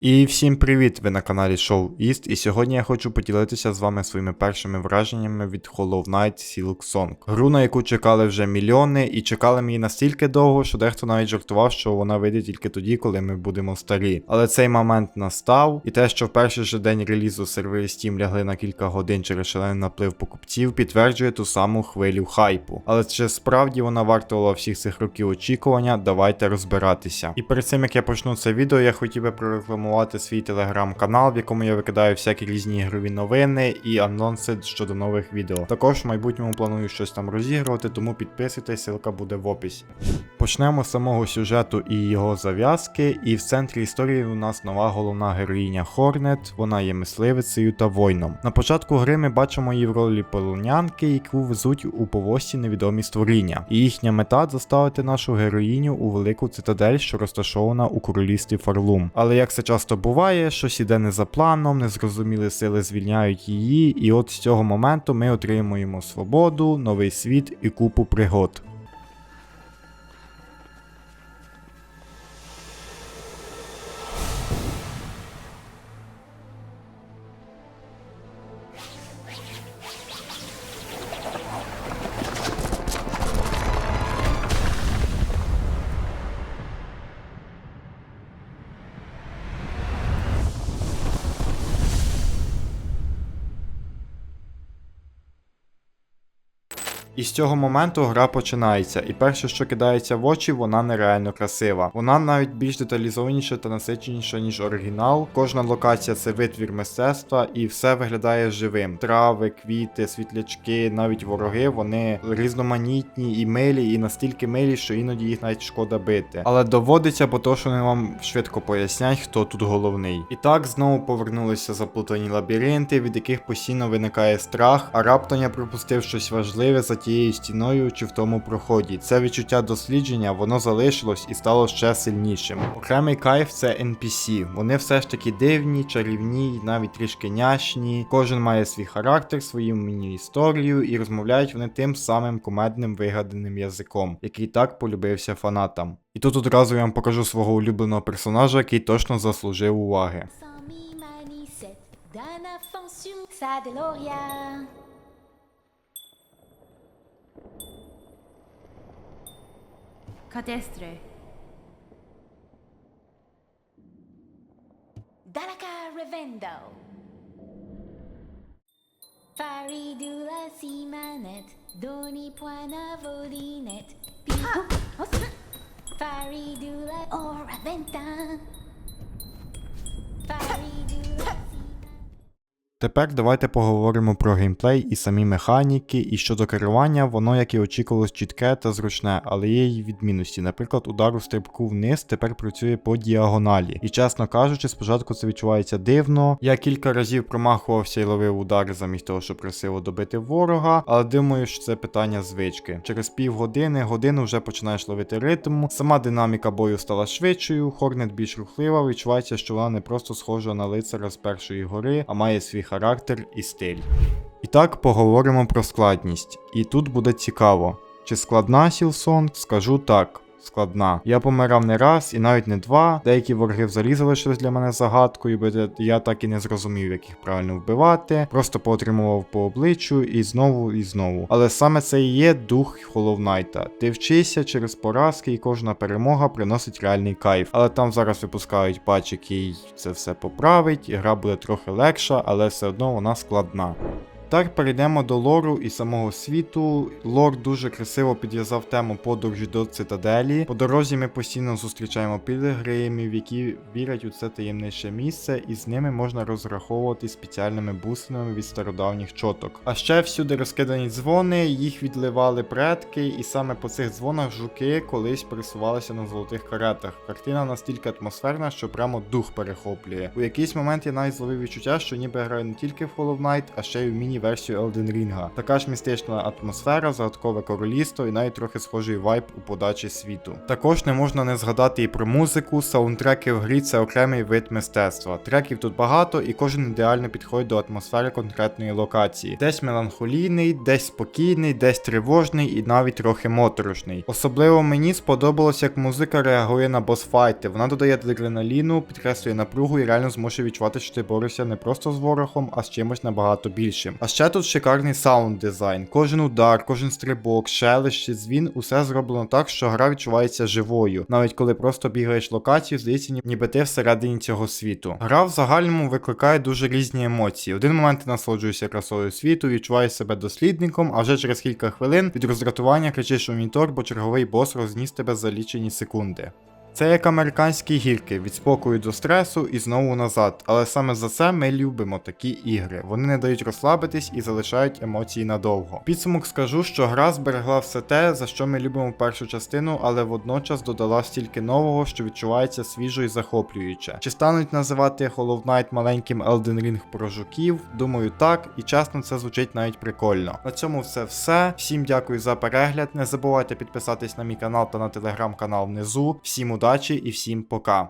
І всім привіт! Ви на каналі Show East, і сьогодні я хочу поділитися з вами своїми першими враженнями від Hollow Knight Silk Song. Гру, на яку чекали вже мільйони, і чекали ми її настільки довго, що дехто навіть жартував, що вона вийде тільки тоді, коли ми будемо старі. Але цей момент настав, і те, що в перший же день релізу сервери Steam лягли на кілька годин через шалений наплив покупців, підтверджує ту саму хвилю хайпу. Але чи справді вона вартувала всіх цих років очікування, давайте розбиратися. І перед цим як я почну це відео, я хотів би прорекламувати свій телеграм-канал, в якому я викидаю всякі різні ігрові новини і анонси щодо нових відео. Також в майбутньому планую щось там розігрувати, тому підписуйтесь, ссылка буде в описі. Почнемо з самого сюжету і його зав'язки. І в центрі історії у нас нова головна героїня Хорнет. Вона є мисливицею та воїном. На початку гри ми бачимо її в ролі полонянки, яку везуть у повозці невідомі створіння. І їхня мета заставити нашу героїню у велику цитадель, що розташована у королівстві Фарлум. Але як це часто буває, щось іде не за планом, незрозумілі сили звільняють її, і от з цього моменту ми отримуємо свободу, новий світ і купу пригод. І з цього моменту гра починається, і перше, що кидається в очі, вона нереально красива. Вона навіть більш деталізованіша та насиченіша, ніж оригінал. Кожна локація це витвір мистецтва, і все виглядає живим. Трави, квіти, світлячки, навіть вороги, вони різноманітні і милі, і настільки милі, що іноді їх навіть шкода бити. Але доводиться, бо то, що вони вам швидко пояснять, хто тут головний. І так знову повернулися заплутані лабіринти, від яких постійно виникає страх, а раптом я пропустив щось важливе за тією стіною чи в тому проході. Це відчуття дослідження, воно залишилось і стало ще сильнішим. Окремий кайф це NPC. Вони все ж таки дивні, чарівні, навіть трішки няшні. Кожен має свій характер, свою міні-історію, і розмовляють вони тим самим кумедним вигаданим язиком, який так полюбився фанатам. І тут одразу я вам покажу свого улюбленого персонажа, який точно заслужив уваги. Cadestre. Dalaka Revendo. Faridula Simanet. Doni Poina Vodinet. Pipou. Ah, oh, Faridula Oraventa. Faridula Тепер давайте поговоримо про геймплей і самі механіки, і щодо керування, воно, як і очікувалось, чітке та зручне, але є й відмінності. Наприклад, удар у стрибку вниз тепер працює по діагоналі. І чесно кажучи, спочатку це відчувається дивно. Я кілька разів промахувався і ловив удари замість того, щоб красиво добити ворога, але думаю, що це питання звички. Через півгодини, годину вже починаєш ловити ритм. Сама динаміка бою стала швидшою, Хорнет більш рухлива, відчувається, що вона не просто схожа на лицара з першої гори, а має свій характер і стиль. І так поговоримо про складність. І тут буде цікаво. Чи складна Сілсон? Скажу так. Складна. Я помирав не раз і навіть не два. Деякі вороги взагалі залишились для мене загадкою, бо я- так і не зрозумів, як їх правильно вбивати. Просто поотримував по обличчю і знову і знову. Але саме це і є дух Knight. Ти вчишся через поразки, і кожна перемога приносить реальний кайф. Але там зараз випускають патч, який це все поправить, і гра буде трохи легша, але все одно вона складна. Так, перейдемо до лору і самого світу. Лор дуже красиво підв'язав тему подорожі до цитаделі. По дорозі ми постійно зустрічаємо пілігримів, які вірять у це таємниче місце, і з ними можна розраховувати спеціальними бусинами від стародавніх чоток. А ще всюди розкидані дзвони, їх відливали предки, і саме по цих дзвонах жуки колись пересувалися на золотих каретах. Картина настільки атмосферна, що прямо дух перехоплює. У якийсь момент я навіть зловив відчуття, що ніби граю не тільки в Hollow Knight, а ще й в міні версію Elden Ring. Така ж містична атмосфера, загадкове королівство і навіть трохи схожий вайб у подачі світу. Також не можна не згадати і про музику, саундтреки в грі це окремий вид мистецтва. Треків тут багато, і кожен ідеально підходить до атмосфери конкретної локації. Десь меланхолійний, десь спокійний, десь тривожний і навіть трохи моторошний. Особливо мені сподобалось, як музика реагує на босфайти. Вона додає адреналіну, підкреслює напругу і реально змушує відчувати, що ти борешся не просто з ворогом, а з чимось набагато більшим. А ще тут шикарний саунд дизайн. Кожен удар, кожен стрибок, чи дзвін, усе зроблено так, що гра відчувається живою. Навіть коли просто бігаєш локацію, здається, ніби ти всередині цього світу. Гра в загальному викликає дуже різні емоції. Один момент ти насолоджуєшся красою світу, відчуваєш себе дослідником, а вже через кілька хвилин від роздратування кричиш у монітор, бо черговий бос розніс тебе за лічені секунди. Це як американські гірки від спокою до стресу і знову назад. Але саме за це ми любимо такі ігри. Вони не дають розслабитись і залишають емоції надовго. Підсумок скажу, що гра зберегла все те, за що ми любимо першу частину, але водночас додала стільки нового, що відчувається свіжо і захоплююче. Чи стануть називати Hollow Knight маленьким Elden Ring про жуків? Думаю, так, і чесно, це звучить навіть прикольно. На цьому все все. Всім дякую за перегляд. Не забувайте підписатись на мій канал та на телеграм-канал внизу. Всім удачі і всім пока.